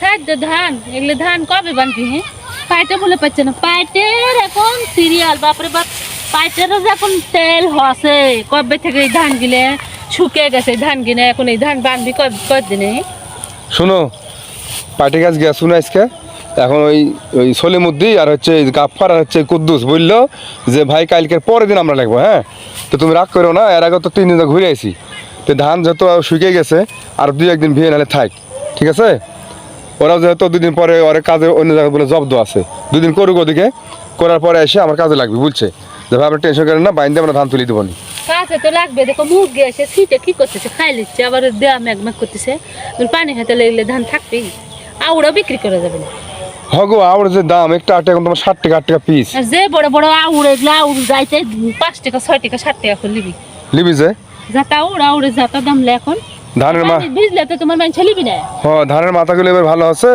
সাহায্য ধান এগুলো ধান কবে বানবি হ্যাঁ পাইটে বলে পাচ্ছে না পাইটের এখন সিরিয়াল বাপরে বাপ পাইটেরও যে এখন তেল হসে কবে থেকে এই ধান গিলে শুকিয়ে গেছে ধান গিনে এখন এই ধান বানবি কদিনে শোনো পাটি গাছ গিয়া শুনো আজকে এখন ওই ওই সলিমুদ্দি আর হচ্ছে গাফফার আর হচ্ছে কুদ্দুস বলল যে ভাই কালকের পরের দিন আমরা লাগবো হ্যাঁ তো তুমি রাগ করো না এর আগে তো তিন দিন ঘুরে আসি তো ধান যেহেতু শুকিয়ে গেছে আর দুই একদিন ভিয়ে নাহলে থাক ঠিক আছে ওরাও যেহেতু দুদিন পরে ওর কাজে অন্য জায়গায় বলে জব্দ আছে। দুদিন করুক ওদিকে করার পরে এসে আমার কাজে লাগবে বুঝছে? যে ভাই আপনার টেনশন করেন না বাইন্দে আমরা ধান তুলে দেবো নি। কাছে তো লাগবে দেখো মুরগি এসে শীতে কি করতেছে খাই লিচ্ছে আবার দেয়া ম্যাগ ম্যাগ করতেছে। পানি হাতে লাগলে ধান থাকবেই আউড়াও বিক্রি করা যাবে না। হগো আউর যে দাম একটা আট এখন তোমার ষাট টাকা আট টাকা পিস যে বড় বড় আউড় এগুলো আউড় যাইতে পাঁচ টাকা ছয় টাকা সাত টাকা করে লিবি। লিবি যে? যাতা আউড় আউড়ে যাতা দাম এখন। ধানের মা ভিজলে তো তোমার মানুষ লিবি না হ্যাঁ ধানের মাথাগুলো এবার ভালো আছে।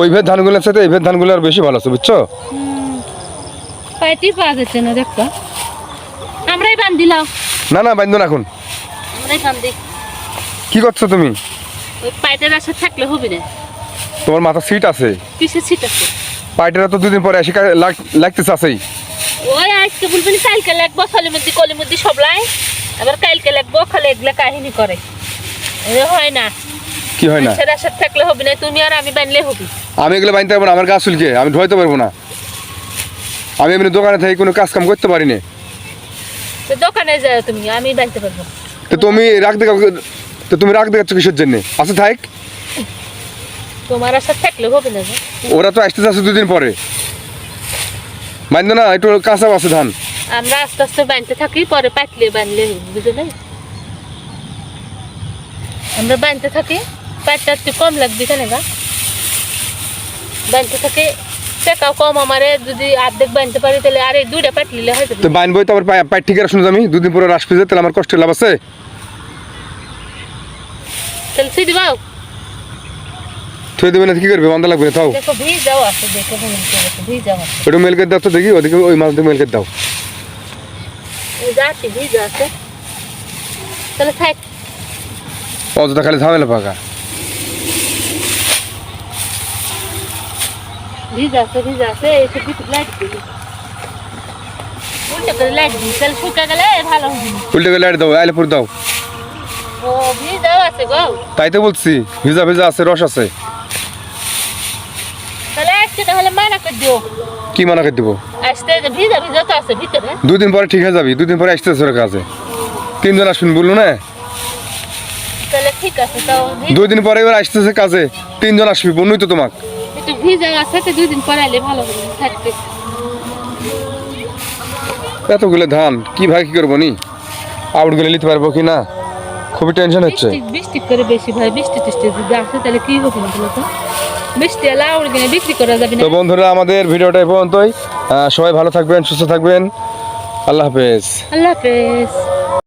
ওই ভেদ ধানগুলোর সাথে এই ভেদ ধানগুলো আর বেশি ভালো আছে বুঝছ? পাইটি পাওয়া যাচ্ছে না দেখো। আমরাই বান দিলাম না না বাইন্দন এখন। আমরাই বান দিই কি করছ তুমি? ওই পাইটের আশা থাকলে হবে না। তোমার মাথা সিট আছে। কিসের ছিট আছে? পাইটেরা তো দুদিন পরে এসে লাগতেছে আছেই। ওই আজকে বলবেন কালকে লাগবো সলের মধ্যে কলের মধ্যে সবলাই। আবার কালকে লাগবো খালে এগুলা কাহিনী করে। হয় না। কি হয় না? থাকলে হবে না তুমি আর আমি বানলে হবে। আমি এগুলো বানতে পারব না আমার গা চুলকে আমি ধোয়াইতে পারব না। আমি এমনি দোকানে থেকে কোনো কাজ কাম করতে পারি না দোকানে যাও তুমি আমি বানতে পারব তো তুমি রাখ দেখা তো তুমি রাখ দেখাচ্ছ কিসের জন্য? থাক। তোমার আশা থাকলে হবে না ওরা তো আসতে দুদিন পরে। মানতো না একটু আছে ধান। আমরা আস্তে আস্তে বানতে থাকি পরে বানলে বুঝলে? আমরা বানতে থাকি পাটটা একটু কম লাগবে কেন গা বানতে থাকে টাকাও কম আমারে যদি অর্ধেক বানতে পারি তাহলে আরে দুইটা পাট নিলে হয়ে যাবে তো বাইনবই তো আবার পাই- পাই ঠিক শুনে আমি দুদিন পরে রাস পিজে তাহলে আমার কষ্ট লাভ আছে তাহলে সিধি বাও থুয়ে দেবে না কি করবে বান্ধা লাগবে না তাও দেখো ভিজাও আছে দেখো ভিজাও আছে ওটা মেল করে দাও তো দেখি ওদিকে ওই মাছ দিয়ে মেল করে দাও ওই যাচ্ছি ভিজা আছে তাহলে থাক অযথা খালি ঝামেলা পাকা। লাইট উল্টে করে দাও আইলেপুর দাও। তাই তো বলছি ভিজা ভিজা আছে রস আছে। কি মানা করে দিব? আসতে দুদিন পরে ঠিক হয়ে যাবি দুদিন পরে আসতেছে ওর কাছে। তিনজন আসুন বলল না? ঠিক আছে ভি- দুই দিন পরে এবার আসতেছে কাজে তিনজন আসবি বলুই তো তোমাক। একটু ভিজা আছে তো দুই দিন পরে এলে ভালো হবে এতগুলো ধান কি ভাই কি করব নি? আউট গেলে নিতে পারব কি না? খুবই টেনশন হচ্ছে। বৃষ্টি করে বেশি ভাই বৃষ্টি টিষ্টি যদি আসে তাহলে কি হবে না বলো তো? বৃষ্টি এলে বিক্রি করা যাবে না। তো বন্ধুরা আমাদের ভিডিওটা এই পর্যন্তই। সবাই ভালো থাকবেন সুস্থ থাকবেন। আল্লাহ হাফেজ। আল্লাহ হাফেজ।